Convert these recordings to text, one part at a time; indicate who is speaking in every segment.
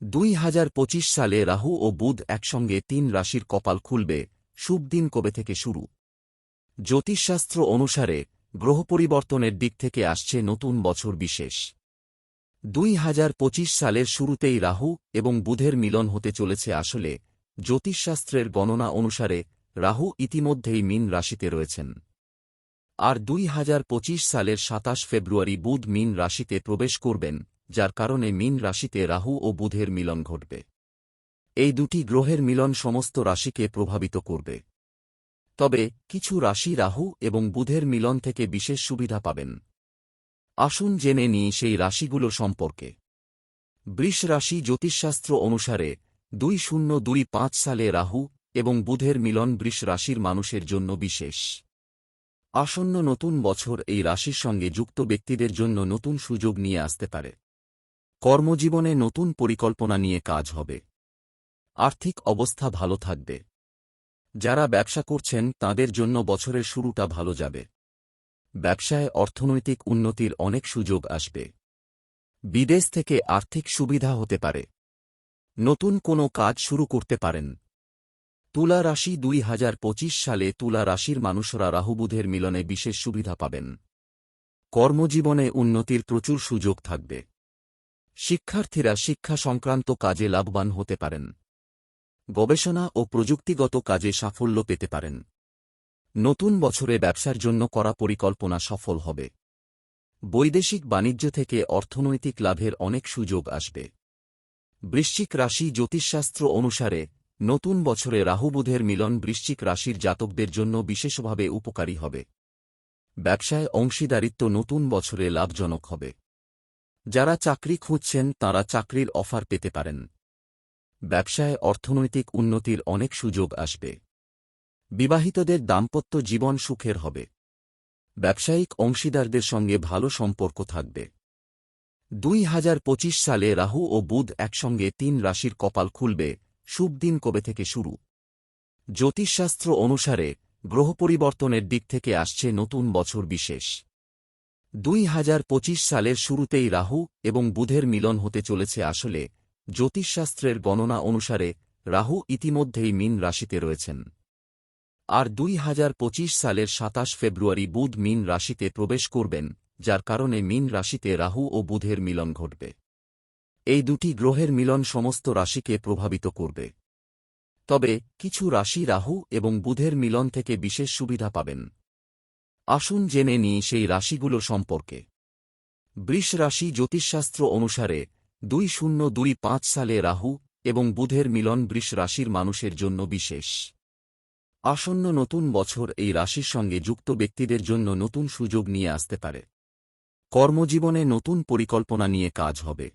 Speaker 1: দুই হাজার পঁচিশ সালে রাহু ও বুধ একসঙ্গে তিন রাশির কপাল খুলবে, শুভ দিন কবে থেকে শুরু? জ্যোতিষশাস্ত্র অনুসারে গ্রহ পরিবর্তনের দিক থেকে আসছে নতুন বছর বিশেষ। দুই হাজার পঁচিশ সালের শুরুতেই রাহু এবং বুধের মিলন হতে চলেছে আসলে, জ্যোতিষশাস্ত্রের গণনা অনুসারে রাহু ইতিমধ্যেই মিন রাশিতে রয়েছেন। আর দুই হাজার পঁচিশ সালের সাতাশ ফেব্রুয়ারি বুধ মিন রাশিতে প্রবেশ করবেন যার কারণে মিন রাশিতে রাহু ও বুধের মিলন ঘটবে। এই দুটি গ্রহের মিলন সমস্ত রাশিকে প্রভাবিত করবে। তবে কিছু রাশি রাহু এবং বুধের মিলন থেকে বিশেষ সুবিধা পাবেন। আসুন জেনে নিই সেই রাশিগুলো সম্পর্কে। বৃষ রাশি জ্যোতিষশাস্ত্র অনুসারে দুই শূন্য দুই পাঁচ সালে রাহু এবং বুধের মিলন বৃষ রাশির মানুষের জন্য বিশেষ। আসন্ন নতুন বছর এই রাশির সঙ্গে যুক্ত ব্যক্তিদের জন্য নতুন সুযোগ নিয়ে আসতে পারে। কর্মজীবনে নতুন পরিকল্পনা নিয়ে কাজ হবে। আর্থিক অবস্থা ভালো থাকবে। যারা ব্যবসা করছেন, তাদের জন্য বছরের শুরুটা ভালো যাবে। ব্যবসায় অর্থনৈতিক উন্নতির অনেক সুযোগ আসবে। বিদেশ থেকে আর্থিক সুবিধা হতে পারে। নতুন কোনো কাজ শুরু করতে পারেন। তুলা রাশি দুই হাজার পঁচিশ সালে তুলা রাশির মানুষরা রাহুবুধের মিলনে বিশেষ সুবিধা পাবেন। কর্মজীবনে উন্নতির প্রচুর সুযোগ থাকবে। শিক্ষার্থীরা শিক্ষা সংক্রান্ত কাজে লাভবান হতে পারেন। গবেষণা ও প্রযুক্তিগত কাজে সাফল্য পেতে পারেন। নতুন বছরে ব্যবসার জন্য করা পরিকল্পনা সফল হবে। বৈদেশিক বাণিজ্য থেকে অর্থনৈতিক লাভের অনেক সুযোগ আসবে। বৃশ্চিক রাশি জ্যোতিষশাস্ত্র অনুসারে, নতুন বছরে রাহুবুধের মিলন বৃশ্চিক রাশির জাতকদের জন্য বিশেষভাবে উপকারী হবে। ব্যবসায় অংশীদারিত্ব নতুন বছরে লাভজনক হবে। যারা চাকরি খুঁজছেন, তারা চাকরির অফার পেতে পারেন। ব্যবসায় অর্থনৈতিক উন্নতির অনেক সুযোগ আসবে। বিবাহিতদের দাম্পত্য জীবন সুখের হবে। ব্যবসায়িক অংশীদারদের সঙ্গে ভালো সম্পর্ক থাকবে। দুই হাজার পঁচিশ সালে রাহু ও বুধ একসঙ্গে তিন রাশির কপাল খুলবে। শুভ দিন কবে থেকে শুরু? জ্যোতিষশাস্ত্র অনুসারে গ্রহ পরিবর্তনের দিক থেকে আসছে নতুন বছর বিশেষ। দুই হাজার পঁচিশ সালের শুরুতেই রাহু এবং বুধের মিলন হতে চলেছে আসলে। জ্যোতিষশাস্ত্রের গণনা অনুসারে, রাহু ইতিমধ্যেই মিন রাশিতে রয়েছেন। আর দুই হাজার পঁচিশ সালের সাতাশ ফেব্রুয়ারি বুধ মিন রাশিতে প্রবেশ করবেন, যার কারণে মিন রাশিতে রাহু ও বুধের মিলন ঘটবে। এই দুটি গ্রহের মিলন সমস্ত রাশিকে প্রভাবিত করবে। তবে, কিছু রাশি রাহু এবং বুধের মিলন থেকে বিশেষ সুবিধা পাবেন। আসুন জেনে নিই সেই রাশিগুলো সম্পর্কে। বৃষ রাশি জ্যোতিষশাস্ত্র অনুসারে দুই শূন্য দুই পাঁচ সালে রাহু এবং বুধের মিলন বৃষ রাশির মানুষের জন্য বিশেষ। আসন্ন নতুন বছর এই রাশির সঙ্গে যুক্ত ব্যক্তিদের জন্য নতুন সুযোগ নিয়ে আসতে পারে। কর্মজীবনে নতুন পরিকল্পনা নিয়ে কাজ হবে।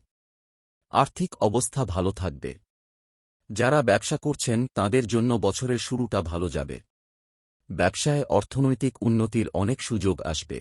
Speaker 1: আর্থিক অবস্থা ভালো থাকবে। যারা ব্যবসা করছেন তাদের জন্য বছরের শুরুটা ভালো যাবে। ব্যবসায় অর্থনৈতিক উন্নতির অনেক সুযোগ আসবে।